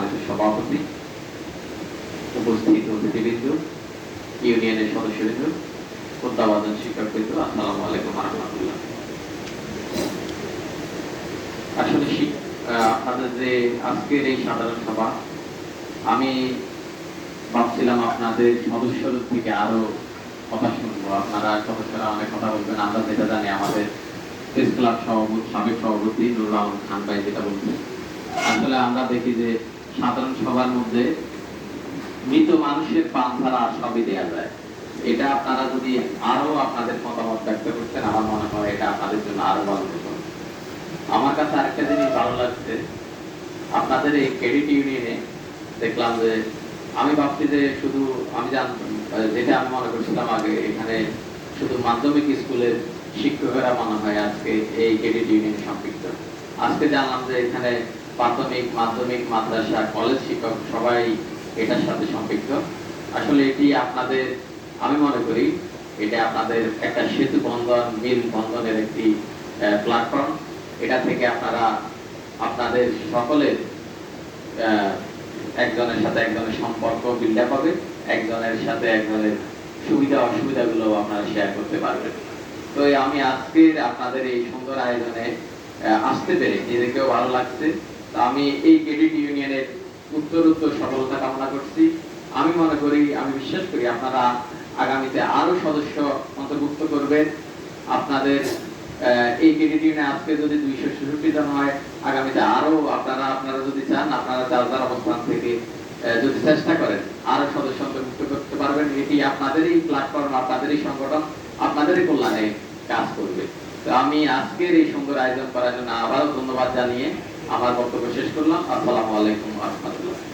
সম্মানিত সভাপতি উপস্থিত অতিথিবৃন্দ, ইউনিয়নের সদস্যবৃন্দ, প্রত্যাবাদন শিক্ষকবৃন্দ আসসালামু আলাইকুম রহমতুল্লাহ আসলে আপনাদের যে আজকের এই সাধারণ সভা, আমি ভাবছিলাম আপনাদের সদস্যদের থেকে আরও কথা শুনব। আপনারা সদস্যরা অনেক কথা বলবেন, আমরা যেটা জানি আমাদের প্রেস ক্লাব সভাপতি, সাবেক সভাপতি নুরুল খান ভাই যেটা বলছেন। আসলে আমরা দেখি যে সাধারণ সভার মধ্যে মৃত মানুষের পান ছাড়া সবই দেওয়া যায়। এটা আপনারা যদি আরও আপনাদের মতামত ব্যক্ত করতেন, আমার মনে হয় এটা আপনাদের জন্য আরও ভালো আমার কাছে আরেকটা জিনিস ভালো লাগছে। আপনাদের এই ক্রেডিট ইউনিয়নে দেখলাম যে, আমি ভাবছি যে শুধু আমি যেটা আমি মনে করছিলাম আগে, এখানে শুধু মাধ্যমিক স্কুলের শিক্ষকেরা মনে হয় আজকে এই ক্রেডিট ইউনিয়নে সম্পৃক্ত। আজকে জানলাম যে এখানে প্রাথমিক, মাধ্যমিক, মাদ্রাসা, কলেজ শিক্ষক সবাই এটার সাথে সম্পৃক্ত। আসলে এটি আপনাদের, আমি মনে করি, এটা আপনাদের একটা সেতু বন্ধন, মিল বন্ধনের একটি প্ল্যাটফর্ম এটা থেকে আপনারা, আপনাদের সকলের একজনের সাথে একজনের সম্পর্ক বিল্ড আপ হবে, একজনের সাথে একজনের সুবিধা, অসুবিধাগুলো আপনারা শেয়ার করতে পারবেন। তো আমি আজকের আপনাদের এই সুন্দর আয়োজনে আসতে পেরে নিজেকেও ভালো লাগছে। আমি এই ক্রেডিট ইউনিয়নের উত্তর উত্তর সফলতা কামনা করছি। আমি মনে করি, আমি বিশ্বাস করি আপনারা আগামীতে আরও সদস্য অন্তর্ভুক্ত করবেন। আপনাদের এই ক্রেডিট ইউনিয়নে আজকে যদি দুইশো ছেষট্টি জন হয়, আগামীতে আরও আপনারা আপনারা যদি চান, আপনারা যার যার অবস্থান থেকে যদি চেষ্টা করেন, আরও সদস্য অন্তর্ভুক্ত করতে পারবেন। এটি আপনাদেরই প্ল্যাটফর্ম আপনাদেরই সংগঠন, আপনাদেরই কল্যাণে কাজ করবে। তো আমি আজকের এই সুন্দর আয়োজন করার জন্য আবারও ধন্যবাদ জানিয়ে আমার বক্তব্য শেষ করলাম। আসসালামু আলাইকুম রহমতুল্লাহ।